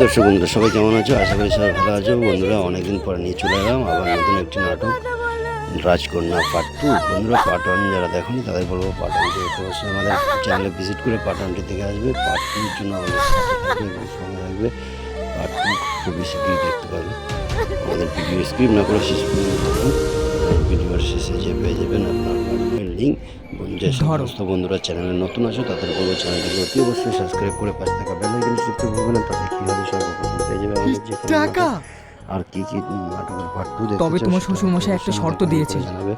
দর্শক বন্ধুরা, সবাই কেমন আছো? আশা করি সবাই ভালো আছো। বন্ধুরা, অনেকদিন পরে নিয়ে চলে এলাম। আবার নতুন একটি নাটক, রাজকন্যা পার্ট টু বন্ধুরা পার্ট ওয়ান যারা দেখনি, তাদের বলব পার্ট ওয়ানটি অবশ্যই আমাদের চ্যানেলে ভিজিট করে পার্ট ওয়ানটি দেখে আসবে। পার্ট টুর জন্য আমাদের সাথে সঙ্গে থাকবে। পার্ট টু খুবই শীঘ্রই দেখতে পাবে। আমাদের ভিডিও স্ক্রিপ না করে শেষ পর্যন্ত ভিডিওর শেষে যে পেয়ে যাবেন আপনার লিঙ্ক যে সমস্ত বন্ধুরা চ্যানেলে নতুন আছো তাদের বলব চ্যানেলটিকে অতি অবশ্যই সাবস্ক্রাইব করে পাশে থাকা বেল আইকন টিপতে ভুলবেন না তাতে কি হবে সর্বপ্রথম পেয়ে যাবে আমাদের যে টাকা! আর কি কি নাটকের পার্ট টু তবে তোমার শ্বশুরমশাই একটা শর্ত দিয়েছে। জানাবে।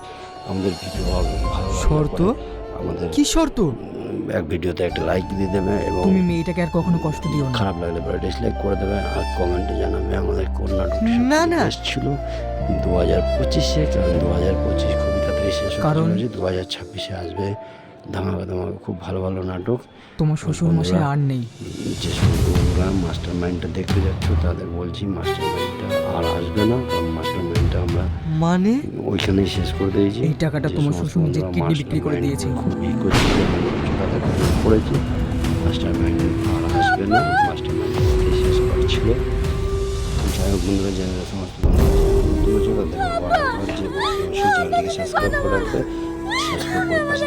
আমাদের ভিডিও হবে শর্ত? আমাদের কি শর্ত? এক ভিডিওতে একটা লাইক দিয়ে দেবে এবং তুমি মেয়েটাকে আর কখনো কষ্ট দিও না। খারাপ লাগলে পরে ডিসলাইক করে দেবে আর কমেন্টে জানাবে আমাদের কোন নাটক না, না। ছিল। দু হাজার পঁচিশে কারণ দু হাজার পঁচিশ খুবই তাড়াতাড়ি শেষ কারণ? দু হাজার ছাব্বিশে আসবে ধামাকা ধামাকা খুব ভালো ভালো নাটক। তোমার শ্বশুর মশাই আর নেই। যে বন্ধুরা মাস্টার মাইন্ডটা দেখতে যাচ্ছ তাদের বলছি মাস্টার মাইন্ডটা আর আসবে না কারণ মাস্টার মাইন্ডটা আমরা মানে? ওইখানেই শেষ করে দিয়েছি। এই টাকাটা তোমার শ্বশুর নিজের কিডনি বিক্রি করে দিয়েছে। খুব পড়েছে। মাস্টার মাইন্ড আর আসবে না। মাস্টার মাইন্ড শেষ করছিল। যাই হোক বন্ধুরা যারা সমস্ত চ্যানেলটিকে সাবস্ক্রাইব করে রাখবে সাবস্ক্রাইব করে পাশে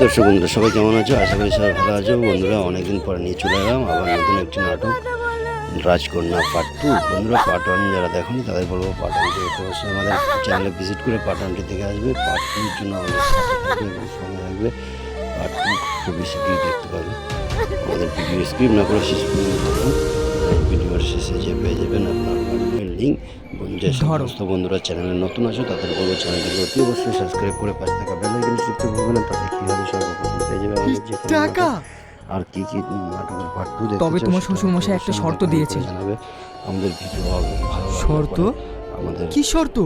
দর্শক বন্ধুরা সবাই কেমন আছো? আশা করি সবাই ভালো আছো। বন্ধুরা অনেকদিন পরে নিয়ে চলে এলাম। আবার নতুন একটি নাটক। রাজকন্যা পার্ট টু বন্ধুরা পার্ট ওয়ান যারা দেখনি তাদের বলব পার্ট ওয়ানটি একটু অবশ্যই আমাদের চ্যানেলে ভিজিট করে পার্ট ওয়ানটি দেখে আসবে। পার্ট টুর জন্য আমাদের সাথে থাকবে এবং সঙ্গে থাকবে। পার্ট টু খুবই শীঘ্রই দেখতে পাবে। আমাদের ভিডিও স্ক্রিপ না করে শেষ পর্যন্ত ভিডিওর শেষে যে পেয়ে যাবেন আপনার পার্টের লিঙ্ক যে সমস্ত বন্ধুরা চ্যানেলে নতুন আছো তাদের বলব চ্যানেলটিকে অতি অবশ্যই সাবস্ক্রাইব করে পাশে থাকা বেল আইকন টিপতে ভুলবেন না তাতে কি হবে সর্বপ্রথম পেয়ে যাবে আমাদের যে টাকা। আর কি কি নাটকের পার্ট টু তবে তোমার শ্বশুরমশাই একটা শর্ত দিয়েছে। জানাবে আমাদের ভিডিও হবে ভালো শর্ত? আমাদের কি শর্ত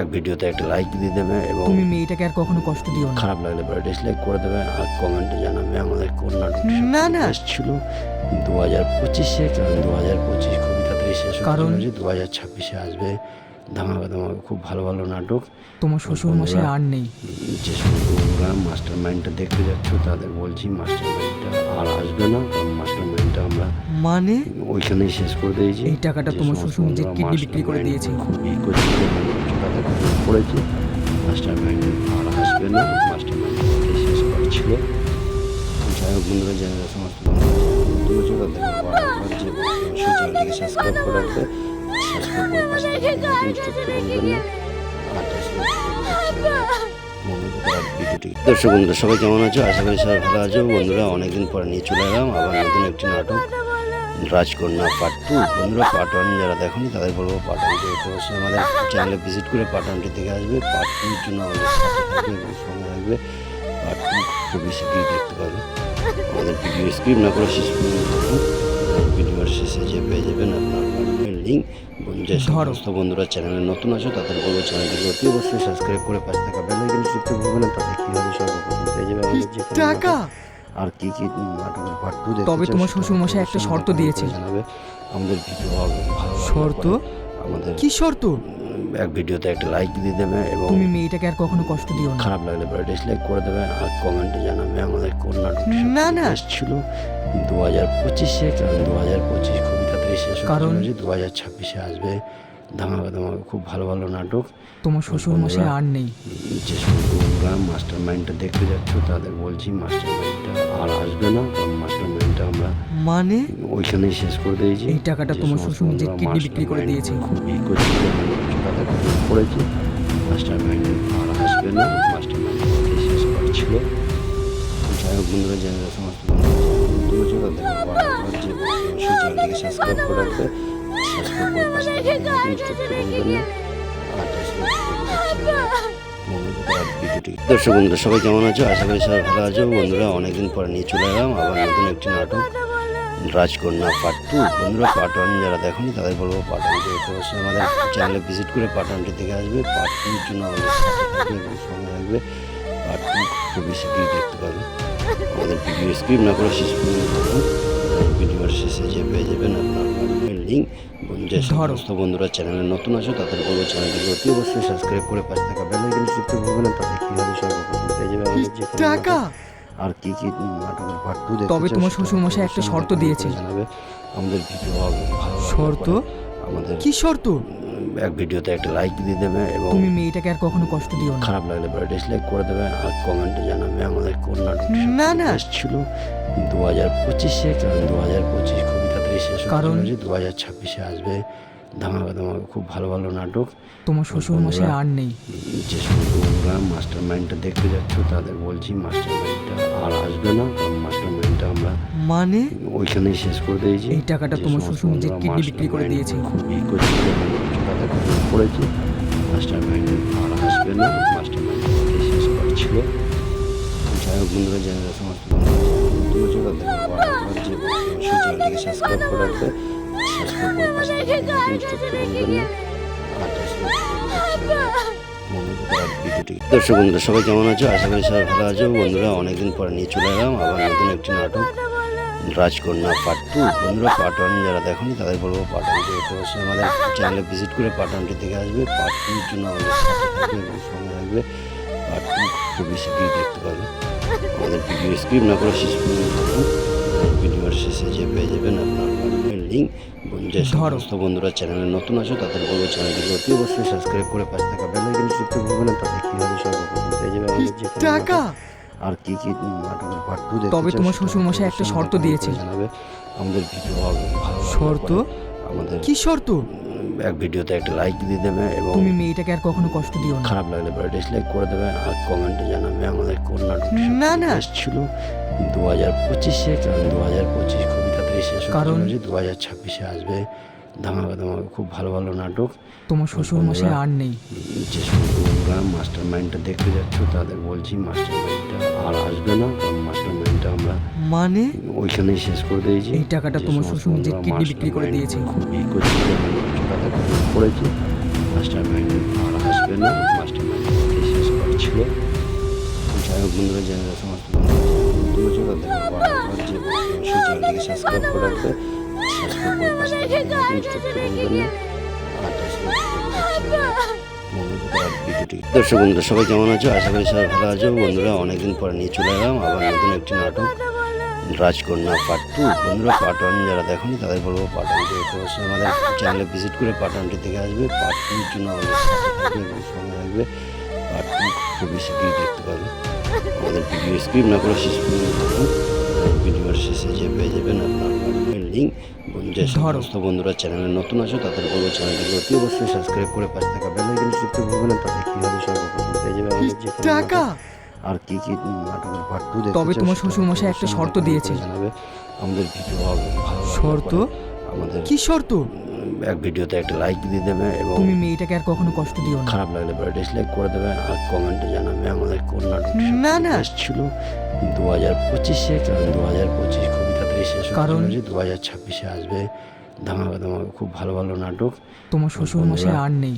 এক ভিডিওতে একটা লাইক দিয়ে দেবে এবং তুমি মেয়েটাকে আর কখনো কষ্ট দিও না খারাপ লাগলে পরে ডিসলাইক করে দেবে আর কমেন্টে জানাবে আমাদের কোন নাটক না, না। ছিল দু হাজার পঁচিশে কারণ দু হাজার পঁচিশ খুবই তাড়াতাড়ি শেষ কারণ? দু হাজার ছাব্বিশে আসবে ধামাকা ধামাকা খুব ভালো ভালো নাটক। তোমার শ্বশুর মশাই আর নেই? যে বন্ধুরা মাস্টার মাইন্ডটা দেখতে যাচ্ছ তাদের বলছি মাস্টার মাইন্ডটা আর আসবে না কারণ মাস্টার মাইন্ডটা আমরা মানে? ওইখানেই শেষ করে দিয়েছি। এই টাকাটা তোমার শ্বশুর নিজের কিডনি বিক্রি করে দিয়েছে। পড়েছে মাস্টার মাইন্ড আর আসবে না মাস্টার মাইন্ড শেষ করছিল। যাই হোক বন্ধুরা যারা সমস্ত বন্ধুরা যে চ্যানেলটিকে সাবস্ক্রাইব করে রাখবে। দর্শক বন্ধুরা সবাই কেমন আছো? আশা করি সবাই ভালো আছো। বন্ধুরা অনেকদিন পরে নিয়ে চলে এলাম আবার নতুন একটি নাটক। Rajkanya part two. বন্ধুরা পার্ট ওয়ান যারা দেখনি তাদের বলব পার্ট ওয়ানটি একটু অবশ্যই আমাদের চ্যানেলে ভিজিট করে পার্ট ওয়ানটি দেখে আসবে। পার্ট টুর জন্য আমাদের সাথে থাকবে এবং সঙ্গে থাকবে। পার্ট টু খুবই শীঘ্রই দেখতে পাবে। আমাদের ভিডিও স্ক্রিপ না করে শেষ পর্যন্ত ভিডিওর শেষে যে পেয়ে যাবেন আপনার লিঙ্ক যে সমস্ত বন্ধুরা চ্যানেলে নতুন আছো তাদের বলব চ্যানেলটিকে অতি অবশ্যই সাবস্ক্রাইব করে পাশে থাকা বেল আইকন টিপতে ভুলবেন না তাতে কি হবে সর্বপ্রথম পেয়ে যাবে আমাদের যে টাকা! আর কি কি নাটকের পার্ট টু তবে তোমার শ্বশুরমশাই একটা শর্ত দিয়েছে। জানাবে। আমাদের ভিডিও হবে ভালো শর্ত? আমাদের কি শর্ত? এক ভিডিওতে একটা লাইক দিয়ে দেবে এবং তুমি মেয়েটাকে আর কখনো কষ্ট দিও না খারাপ লাগলে পরে ডিসলাইক করে দেবে আর কমেন্টে জানাবে আমাদের কোন নাটক না, না। ছিল দু হাজার পঁচিশে কারণ দু হাজার পঁচিশ খুবই তাড়াতাড়ি শেষ কারণ? দু হাজার ছাব্বিশে আসবে ধামাকা ধামাকা খুব ভালো ভালো নাটক তোমার শ্বশুর মশাই আর নেই যে বন্ধুরা মাস্টার মাইন্ডটা দেখতে যাচ্ছ তাদের বলছি মাস্টার মাইন্ডটা আর আসবে না কারণ মাস্টার মাইন্ডটা আমরা মানে ওইখানেই শেষ করে দিয়েছি এই টাকাটা তোমার শ্বশুর নিজের কিডনি বিক্রি করে দিয়েছে। খুব পড়েছে। মাস্টার মাইন্ড আর আসবে না মাস্টার মাইন্ড শেষ করছিল। যাই হোক বন্ধুরা যারা সমস্ত দর্শক বন্ধুরা, সবাই কেমন আছো? আশা করি সবাই ভালো আছো। বন্ধুরা, অনেকদিন পরে নিয়ে চলে এলাম। আবার নতুন একটি নাটক। রাজকন্যা পার্ট টু বন্ধুরা পার্ট ওয়ান যারা দেখনি তাদের বলব পার্ট ওয়ানটি একটু অবশ্যই আমাদের চ্যানেলে ভিজিট করে পার্ট ওয়ানটি দেখে আসবে। পার্ট টুর জন্য আমাদের সাথে থাকবে এবং সঙ্গে থাকবে। পার্ট টু খুবই শীঘ্রই দেখতে পাবে। আমাদের ভিডিও স্ক্রিপ না করে শেষ পর্যন্ত দেখুন। ভিডিওর শেষে যে পেয়ে যাবেন আপনার লিঙ্ক যে সমস্ত বন্ধুরা চ্যানেলে নতুন আছো তাদের বলব চ্যানেলটিকে অতি অবশ্যই সাবস্ক্রাইব করে পাশে থাকা বেল আইকন টিপতে ভুলবেন না তাতে কি হবে সর্বপ্রথম পেয়ে যাবে আমাদের যে টাকা। আর কি কি নাটকের পার্ট টু তবে তোমার শ্বশুরমশাই একটা শর্ত দিয়েছে। জানাবে আমাদের ভিডিও ভালো শর্ত? আমাদের কি শর্ত এক ভিডিওতে একটা লাইক দিয়ে দেবে এবং তুমি মেয়েটাকে আর কখনো কষ্ট দিও না খারাপ লাগলে পরে ডিসলাইক করে দেবে আর কমেন্টে জানাবে আমাদের কোন নাটক না, না। ছিল দু হাজার পঁচিশে কারণ দু হাজার পঁচিশ খুবই তাড়াতাড়ি শেষ কারণ? দু হাজার ছাব্বিশে আসবে ধামাকা ধামাকা খুব ভালো ভালো নাটক তোমার শ্বশুরমশাই আর নেই যে বন্ধুরা মাস্টার মাইন্ডটা দেখতে যাচ্ছ তাদের বলছি মাস্টার মাইন্ডটা আর আসবে না কারণ মাস্টার মাইন্ডটা আমরা মানে? ওইখানেই শেষ করে দিয়েছি। এই টাকাটা তোমার শ্বশুর বন্ধুরা কিডনি বিক্রি করে দিয়েছে। খুব ই করছিল, তাদের খবর পড়েছি মাস্টার মাইন্ড আর আসবে না মাস্টার মাইন্ড শেষ করা ছিল যাই হোক বন্ধুরা জেনে রাখো সমস্ত যে চ্যানেলটিকে সাবস্ক্রাইব করে রাখবে সাবস্ক্রাইব করে পাশে থাকা দর্শক বন্ধুরা, সবাই কেমন আছো? আশা করি সবাই ভালো আছো। বন্ধুরা, অনেকদিন পরে নিয়ে চলে এলাম আবার নতুন একটি নাটক। Rajkanya part two. বন্ধুরা, পার্ট ওয়ান যারা দেখনি তাদের বলব পার্ট ওয়ানটি একটু অবশ্যই আমাদের চ্যানেলে ভিজিট করে পার্ট ওয়ানটি দেখে আসবে। পার্ট টুর জন্য আমাদের সাথে সঙ্গে থাকবে। পার্ট টু খুবই শীঘ্রই দেখতে পাবে। আমাদের ভিডিও স্ক্রিপ না করে শেষ পর্যন্ত। ভিডিওর শেষে যে পেয়ে যাবেন আপনার লিঙ্ক যে সমস্ত বন্ধুরা চ্যানেলে নতুন আছো তাদের বলব চ্যানেলটিকে অতি অবশ্যই সাবস্ক্রাইব করে পাশে থাকা বেল আইকন টিপতে ভুলবেন না তাতে কি হবে সর্বপ্রথম পেয়ে যাবে আমাদের যে টাকা? আর কি কি নাটকের পার্ট টু তবে তোমার শ্বশুরমশাই একটা শর্ত দিয়েছে। জানাবে। আমাদের ভিডিও ভালো ভালো শর্ত? আমাদের কি শর্ত? এক ভিডিওতে একটা লাইক দিয়ে দেবে এবং তুমি মেয়েটাকে আর কখনো কষ্ট দিও না। খারাপ লাগলে পরে ডিসলাইক করে দেবে আর কমেন্টে জানাবে আমাদের কোন নাটক না, না। ছিল। দু হাজার পঁচিশে কারণ দু হাজার পঁচিশ খুবই শেষ কারণ? দু হাজার ছাব্বিশে আসবে ধামাকা ধামাকা খুব ভালো ভালো নাটক তোমার শ্বশুরমশাই আর নেই যে বন্ধুরা মাস্টার মাইন্ডটা দেখতে যাচ্ছ তাদের বলছি মাস্টার মাইন্ডটা আর আসবে না কারণ মাস্টার মাইন্ডটা আমরা মানে ওইখানেই শেষ করে দিয়েছি এই টাকাটা তোমার শ্বশুর বন্ধুরা কিডনি বিক্রি করে দিয়েছে। খুব ই করছিল, তাদের পড়েছি মাস্টার মাইন্ড আর আসবে না মাস্টার মাইন্ড শেষ করছিল যাই হোক বন্ধুরা জেনে সমস্ত তাদের চ্যানেলটিকে সাবস্ক্রাইব করে রাখবে সাবস্ক্রাইব করে পাশে দর্শক বন্ধুরা সবাই কেমন আছো? আশা করি সবাই ভালো আছো। বন্ধুরা অনেকদিন পরে নিয়ে চলে এলাম। আবার নতুন একটি নাটক রাজকন্যা পার্ট টু বন্ধুরা পার্ট ওয়ান যারা দেখনি তাদের বলব পার্ট ওয়ানটি একটু অবশ্যই আমাদের চ্যানেলে ভিজিট করে পার্ট ওয়ানটি দেখে আসবে। পার্ট টুর জন্য আমাদের সাথে থাকবে এবং সঙ্গে থাকবে। পার্ট টু খুবই শীঘ্রই দেখতে পাবে। আমাদের ভিডিও স্ক্রিপ না করে শেষ পর্যন্ত দেখুন ভিডিওর শেষে যে পেয়ে যাবেন আপনার লিঙ্ক যে সমস্ত বন্ধুরা চ্যানেলে নতুন আছো তাদের বলব চ্যানেলটিকে অতি অবশ্যই সাবস্ক্রাইব করে পাশে থাকা বেল আইকন টিপতে ভুলবেন না তাতে কি সর্বপ্রথম পেয়ে যাবে আমাদের যে টাকা! আর কি কি নাটকের পার্ট টু তবে তোমার শ্বশুরমশাই একটা শর্ত দিয়েছে। জানাবে। আমাদের ভিডিও ভালো শর্ত? আমাদের কি শর্ত? এক ভিডিওতে একটা লাইক দিয়ে দেবে এবং তুমি মেয়েটাকে আর কখনো কষ্ট দিও না। খারাপ লাগলে পরে ডিসলাইক করে দেবে আর কমেন্টে জানাবে আমাদের কোন নাটক না, না। ছিল দু হাজার পঁচিশে কারণ দু হাজার পঁচিশ খুবই তাড়াতাড়ি শেষ কারণ? দু হাজার ছাব্বিশে আসবে ধামাকা ধামাকা খুব ভালো ভালো নাটক। তোমার শ্বশুর মশাই আর নেই।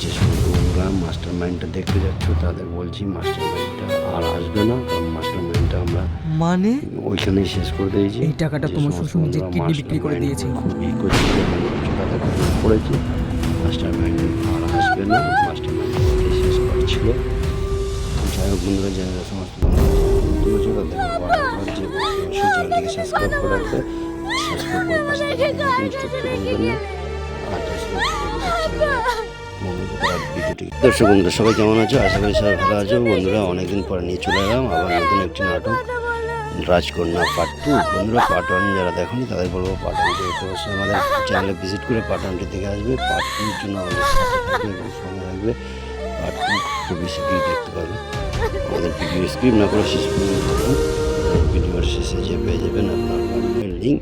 যে বন্ধুরা মাস্টার মাইন্ডটা দেখতে যাচ্ছ তাদের বলছি মাস্টার মাইন্ডটা আর আসবে না কারণ মাস্টার মাইন্ডটা আমরা মানে? ওইখানেই শেষ করে দিয়েছি। এই টাকাটা তোমার শ্বশুর নিজের কিডনি বিক্রি করে দিয়েছে। খুব পড়েছি। মাস্টার মাইন্ড আর আসবে না মাস্টার শেষ যাই হোক বন্ধুরা সমস্ত বন্ধুরা যে চ্যানেলটিকে সাবস্ক্রাইব করে রাখবে। সাবস্ক্রাইব করে পাশে দর্শক বন্ধুরা সবাই কেমন আছো? আশা করি সবাই ভালো আছো। বন্ধুরা অনেকদিন পরে নিয়ে চলে এলাম আবার নতুন একটি নাটক। রাজকন্যা পার্ট টু বন্ধুরা পার্ট ওয়ান যারা দেখনি তাদের বলব পার্ট ওয়ানটি একটু অবশ্যই আমাদের চ্যানেলে ভিজিট করে পার্ট ওয়ানটি দেখে আসবে। পার্ট টুর জন্য আমাদের সাথে থাকবে এবং সঙ্গে থাকবে। পার্ট টু খুবই শীঘ্রই দেখতে পাবে। আমাদের ভিডিও স্ক্রিপ না করে শেষ পর্যন্ত ভিডিওর শেষে যে পেয়ে যাবেন আপনার পার্টনের লিঙ্ক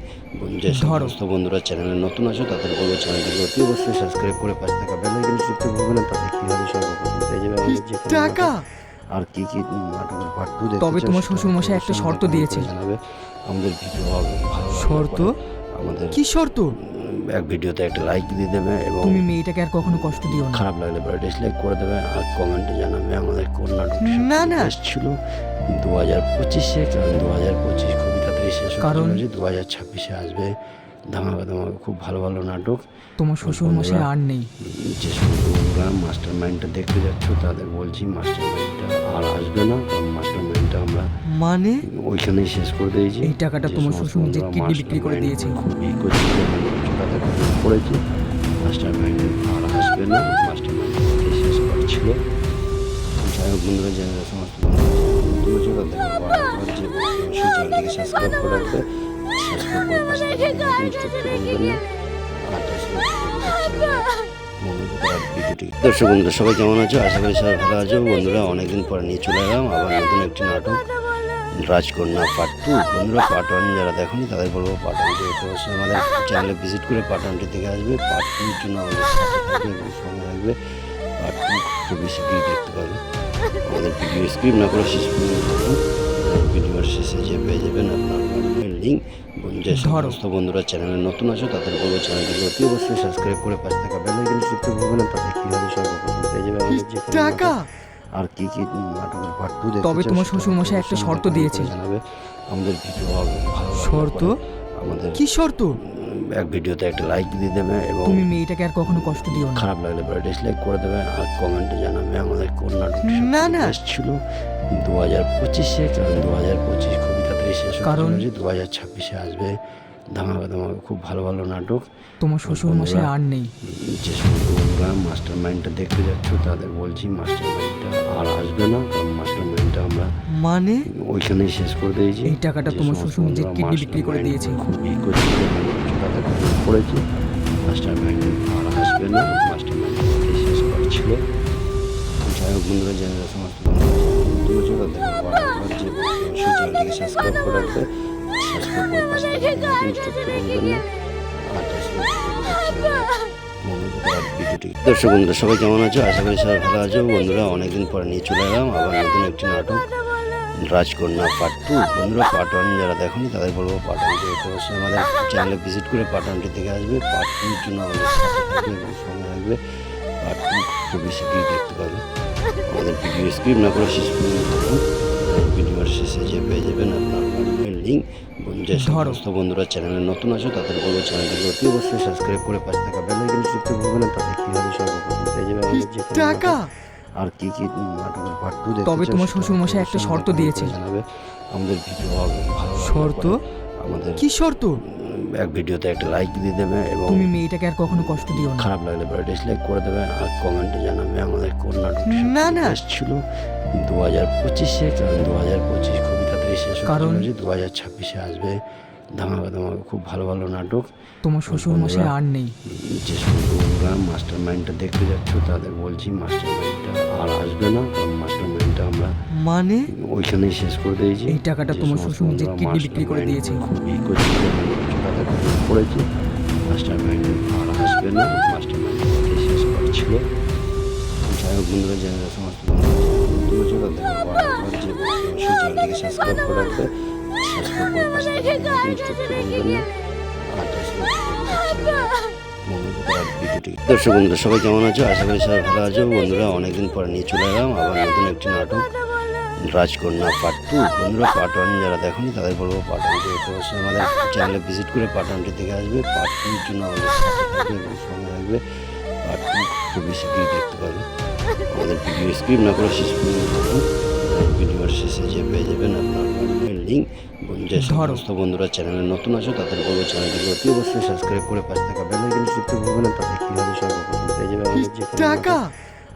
যে সমস্ত বন্ধুরা চ্যানেলে নতুন আছো তাদের বলব চ্যানেলটিকে অতি অবশ্যই সাবস্ক্রাইব করে পাশে থাকা বেল আইকন টিপতে ভুলবেন না তাতে কি হবে সর্বপ্রথম পেয়ে যাবে আমাদের যে টাকা। আর কি কি নাটকের পার্ট টু তবে তোমার শ্বশুরমশাই একটা শর্ত দিয়েছে। জানাবে আমাদের ভিডিও ভালো শর্ত? আমাদের কি শর্ত এক ভিডিওতে একটা লাইক দিয়ে দেবে এবং তুমি মেয়েটাকে আর কখনো কষ্ট দিও না খারাপ লাগলে পরে ডিসলাইক করে দেবে আর কমেন্টে জানাবে আমাদের কোন নাটক না, না। ছিল দু হাজার পঁচিশে কারণ দু হাজার পঁচিশ খুবই তাড়াতাড়ি শেষ কারণ? দু হাজার ছাব্বিশে আসবে ধামাকা ধামাকা খুব ভালো ভালো নাটক। তোমার শ্বশুর মশাই আর নেই। যে বন্ধুরা মাস্টার মাইন্ডটা দেখতে যাচ্ছ তাদের বলছি মাস্টার মাইন্ডটা আর আসবে না কারণ মাস্টার মাইন্ডটা আমরা মানে? ওইখানেই শেষ করে দিয়েছি। এই টাকাটা তোমার শ্বশুর যে কিডনি বিক্রি করে দিয়েছে। পড়েছে। মাস্টার মাইন্ড আর আসবে না মাস্টার মাইন্ড শেষ করছিল। যাই হোক বন্ধুরা যারা সমস্ত বন্ধুরা যে চ্যানেলটিকে সাবস্ক্রাইব করে রাখবে। দর্শক বন্ধুরা সবাই কেমন আছো? আশা করি সবাই ভালো আছো। বন্ধুরা, অনেকদিন পরে নিয়ে চলে এলাম। আবার নতুন একটি নাটক, রাজকন্যা পার্ট টু। বন্ধুরা, পার্ট ওয়ান যারা দেখনি, তাদের বলব পার্ট ওয়ান দেখতে অবশ্যই আমাদের চ্যানেলে ভিজিট করে পার্ট ওয়ানটি দেখে আসবে। পার্ট টুর জন্য আমাদের সাথে সঙ্গে থাকবে পার্ট টু খুবই শীঘ্রই দেখতে পাবে। আমাদের ভিডিও স্ক্রিপ না করে শেষ পর্যন্ত ভিডিওর শেষে যে পেয়ে যাবেন আপনার লিঙ্ক যে। সমস্ত বন্ধুরা চ্যানেলে নতুন আছো তাদের বলব চ্যানেলটিকে অতি অবশ্যই সাবস্ক্রাইব করে পাশে থাকা বেল আইকন টিপতে ভুলবেন না তাতে কি হবে সর্বপ্রথম পেয়ে যাবে আমাদের যে টাকা আর কি কি নাটকের পার্ট টু তবে তোমার শ্বশুরমশাই একটা শর্ত দিয়েছে। জানাবে আমাদের ভিডিও হবে ভালো শর্ত? আমাদের কি শর্ত এক ভিডিওতে একটা লাইক দিয়ে দেবে এবং তুমি মেয়েটাকে আর কখনো কষ্ট দিও না। খারাপ লাগলে পরে ডিসলাইক করে দেবে আর কমেন্টে জানাবে আমাদের কোন নাটক না, না। ছিল। দু হাজার পঁচিশে কারণ দু হাজার পঁচিশ খুবই তাড়াতাড়ি শেষ কারণ? দু হাজার ছাব্বিশে আসবে। ধামাকা ধামাকা খুব ভালো ভালো নাটক। তোমার শ্বশুর মশাই আর নেই। যে বন্ধুরা মাস্টার মাইন্ডটা দেখতে যাচ্ছ তাদের বলছি মাস্টার মাইন্ডটা আর আসবে না কারণ মাস্টার মাইন্ডটা আমরা মানে? ওইখানেই শেষ করে দিয়েছি। এই টাকাটা তোমার শ্বশুর যে কিডনি বিক্রি করে দিয়েছে। খুবই পড়েছে। মাস্টার মাইন্ড আর আসবে না মাস্টার মাইন্ড শেষ করছিল যাই হোক বন্ধুরা চ্যানেলটিকে সাবস্ক্রাইব করে রাখবে। সাবস্ক্রাইব করে পাশে সমস্ত দর্শক বন্ধুরা সবাই কেমন আছো? আশা করি সবাই ভালো আছো। বন্ধুরা অনেকদিন পরে নিয়ে চলে এলাম। আবার নতুন একটি নাটক। রাজকন্যা পার্ট টু বন্ধুরা পার্ট ওয়ান যারা দেখনি তাদের বলব পার্ট ওয়ান দেখতে অবশ্যই আমাদের চ্যানেলে ভিজিট করে পার্ট ওয়ানটি দেখে আসবে। পার্ট টুর জন্য আমাদের সাথে থাকবে এবং সঙ্গে থাকবে। পার্ট টু খুবই শীঘ্রই দেখতে পাবে। আমাদের ভিডিও স্ক্রিপ না করে শেষ পর্যন্ত দেখুন। ভিডিওর শেষে যে পেয়ে যাবেন আপনার লিঙ্ক যে। সমস্ত বন্ধুরা চ্যানেলে নতুন আছে তাদের বলব চ্যানেলটিকে অতি অবশ্যই সাবস্ক্রাইব করে পাশে থাকা বেল আইকন টিপতে ভুলবেন না তাতে কী হবে সর্বপ্রথম পেয়ে যাবে আমাদের যে টাকা। আর কি কি নাটকের পার্ট টু তবে তোমার শ্বশুরমশাই একটা শর্ত দিয়েছে। জানাবে আমাদের ভিডিও হবে ভালো শর্ত? আমাদের কি শর্ত এক ভিডিওতে একটা লাইক দিয়ে দেবে এবং তুমি মেয়েটাকে আর কখনো কষ্ট দিও না খারাপ লাগলে পরে ডিসলাইক করে দেবে আর কমেন্টে জানাবে আমাদের কোন নাটক না, না। ছিল দু হাজার পঁচিশে কারণ দু হাজার পঁচিশ খুবই তাড়াতাড়ি শেষ কারণ? দু হাজার ছাব্বিশে আসবে ধামাকা ধামাকা খুব ভালো ভালো নাটক। তোমার শ্বশুর মশাই আর নেই? যে বন্ধুরা মাস্টার মাইন্ডটা দেখতে যাচ্ছ তাদের বলছি মাস্টার মাইন্ডটা আর আসবে না কারণ মাস্টার মাইন্ডটা আমরা মানে? ওইখানেই শেষ করে দিয়েছি। এই টাকাটা তোমার শ্বশুর যে কিডনি বিক্রি করে দিয়েছে। পড়েছে মাস্টার মাইন্ড আর আসবে না মাস্টার মাইন্ড শেষ করছিল। যাই হোক বন্ধুরা যারা সমস্ত বন্ধুরা তাদেরকে সাবস্ক্রাইব করে রাখবে। সাবস্ক্রাইব করে দর্শক বন্ধুরা সবাই কেমন আছো? আশা করি সবাই ভালো আছো। বন্ধুরা অনেকদিন পরে নিয়ে চলে এলাম আবার নতুন একটি নাটক। রাজকন্যা পার্ট টু বন্ধুরা পার্ট ওয়ান যারা দেখনি তাদের বলব পার্ট ওয়ান দেখতে অবশ্যই আমাদের চ্যানেলে ভিজিট করে পার্ট ওয়ানটি দেখে আসবে। পার্ট টুর জন্য আমাদের সাথে থাকবে এবং সঙ্গে থাকবে। পার্ট টু খুবই শীঘ্রই দেখতে পাবে। আমাদের ভিডিও স্ক্রিপ না করে শেষ পর্যন্ত ভিডিওর শেষে যে পেয়ে যাবেন আপনার লিঙ্ক যে। সমস্ত বন্ধুরা চ্যানেলে নতুন আছে তাদের বলব চ্যানেলটিকে অতি অবশ্যই সাবস্ক্রাইব করে পাশে থাকা বেল আইকন টিপতে ভুলবেন না তাতে কী হবে সর্বপ্রথম পেয়ে যাবে আমাদের যে টাকা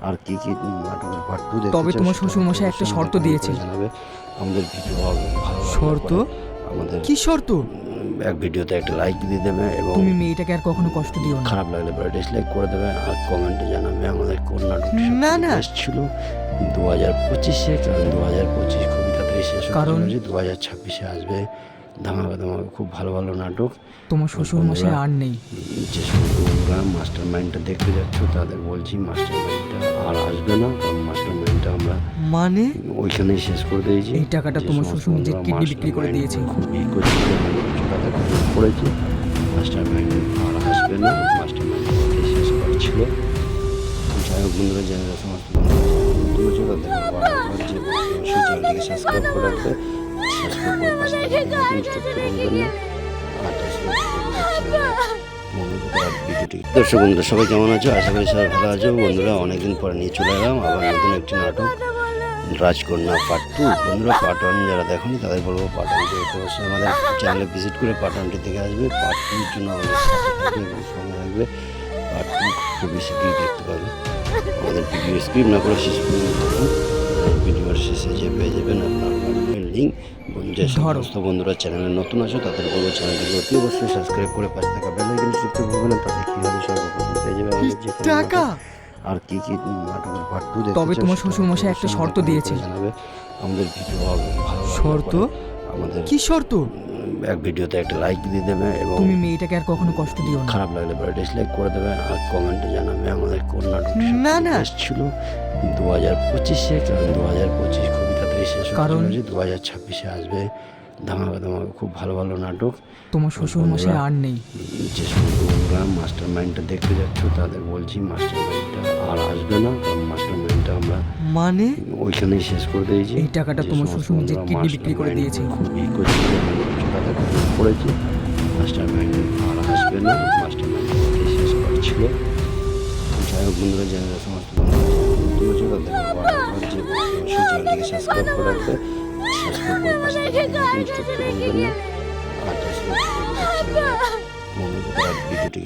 আর কি কি নাটকের পার্ট টু তবে তোমার শ্বশুর মশাই একটা শর্ত দিয়েছে। জানাবে আমাদের ভিডিও হবে ভালো শর্ত? আমাদের কি শর্ত এক ভিডিওতে একটা লাইক দিয়ে দেবে এবং তুমি মেয়েটাকে আর কখনো কষ্ট দিও না খারাপ লাগলে পরে ডিসলাইক করে দেবে আর কমেন্টে জানাবে আমাদের কোন নাটক না, না। ছিল দু হাজার পঁচিশে কারণ দু হাজার পঁচিশ খুবই শেষ কারণ? দু হাজার ছাব্বিশে আসবে ধামাকা ধামাকা খুব ভালো ভালো নাটক তোমার শ্বশুর মশাই আর নেই যে বন্ধুরা মাস্টার মাইন্ডটা দেখতে যাচ্ছ তাদের বলছি মাস্টার মাইন্ডটা আর আসবে না কারণ মাস্টার মাইন্ডটা আমরা মানে ওইখানেই শেষ করে দিয়েছি এই টাকাটা তোমার শ্বশুর যে কিডনি বিক্রি করে দিয়েছে। তাদের পড়েছে মাস্টার মাইন্ড আর আসবে না মাস্টার মাইন্ড শেষ করছিল যাই হোক বন্ধুরা যারা সমস্ত বন্ধুরা বারবার যে অবশ্যই চ্যানেলটিকে সাবস্ক্রাইব করে রাখবে সাবস্ক্রাইব করে পাশে দর্শক বন্ধুরা সবাই কেমন আছো? আশা করি সবাই ভালো আছো। বন্ধুরা অনেকদিন পরে নিয়ে চলে এলাম। আবার নতুন একটি নাটক রাজকন্যা পার্ট টু বন্ধুরা পার্ট ওয়ান যারা দেখনি তাদের বলব পার্ট ওয়ানটি দেখতে অবশ্যই আমাদের চ্যানেলে ভিজিট করে পার্ট ওয়ানটি দেখে আসবে। পার্ট টুর জন্য আমাদের সঙ্গে থাকবে। পার্ট টু খুবই শীঘ্রই দেখতে পাবে। আমাদের ভিডিও স্ক্রিপ না করে শেষ পর্যন্ত ভিডিওর শেষে যে পেয়ে যাবেন আপনার লিঙ্ক যে সমস্ত বন্ধুরা চ্যানেলে নতুন আছো তাদের বলব চ্যানেলটিকে অতি অবশ্যই সাবস্ক্রাইব করে পাশে থাকা বেল আইকন টিপতে ভুলবেন না তাতে কি হবে সর্বপ্রথম পেয়ে যাবে আমাদের যে টাকা! আর কি কি নাটকের পার্ট টু তবে তোমার শ্বশুরমশাই একটা শর্ত দিয়েছে। জানাবে। আমাদের ভিডিও ভালো শর্ত? আমাদের কি শর্ত? এক ভিডিওতে একটা লাইক দিয়ে দেবে এবং তুমি মেয়েটাকে আর কখনো কষ্ট দিও না। খারাপ লাগলে পরে ডিসলাইক করে দেবে আর কমেন্টে জানাবে আমাদের কোন নাটকটি না, না। ছিল। দু হাজার পঁচিশে কারণ দু হাজার পঁচিশ খুবই তাড়াতাড়ি শেষ কারণ? দু হাজার ছাব্বিশে আসবে ধামাকা ধামাকা খুব ভালো ভালো নাটক। তোমার শ্বশুর মশাই আর নেই। যে বন্ধুরা মাস্টার মাইন্ডটা দেখতে যাচ্ছ তাদের বলছি মাস্টার মাইন্ডটা আর আসবে না কারণ মাস্টার মাইন্ডটা আমরা মানে? ওইখানেই শেষ করে দিয়েছি। এই টাকাটা তোমার শ্বশুর বন্ধুরা কিডনি বিক্রি করে দিয়েছে। খুবই করছিল তাদের পড়েছে। মাস্টার মাইন্ড আর আসবে না মাস্টার মাইন্ড শেষ করছিল যাই হোক বন্ধুরা যারা সমস্ত বন্ধুরা নতুন আছে তাদের বারবার যে অবশ্যই চ্যানেলটিকে সাবস্ক্রাইব করে রাখবে সাবস্ক্রাইব করে পাশে থাকা বেল আইকনটি টিপতে ভুলবেন না আর যে সমস্ত বন্ধুরা চ্যানেলে বন্ধুরা ভিডিওটি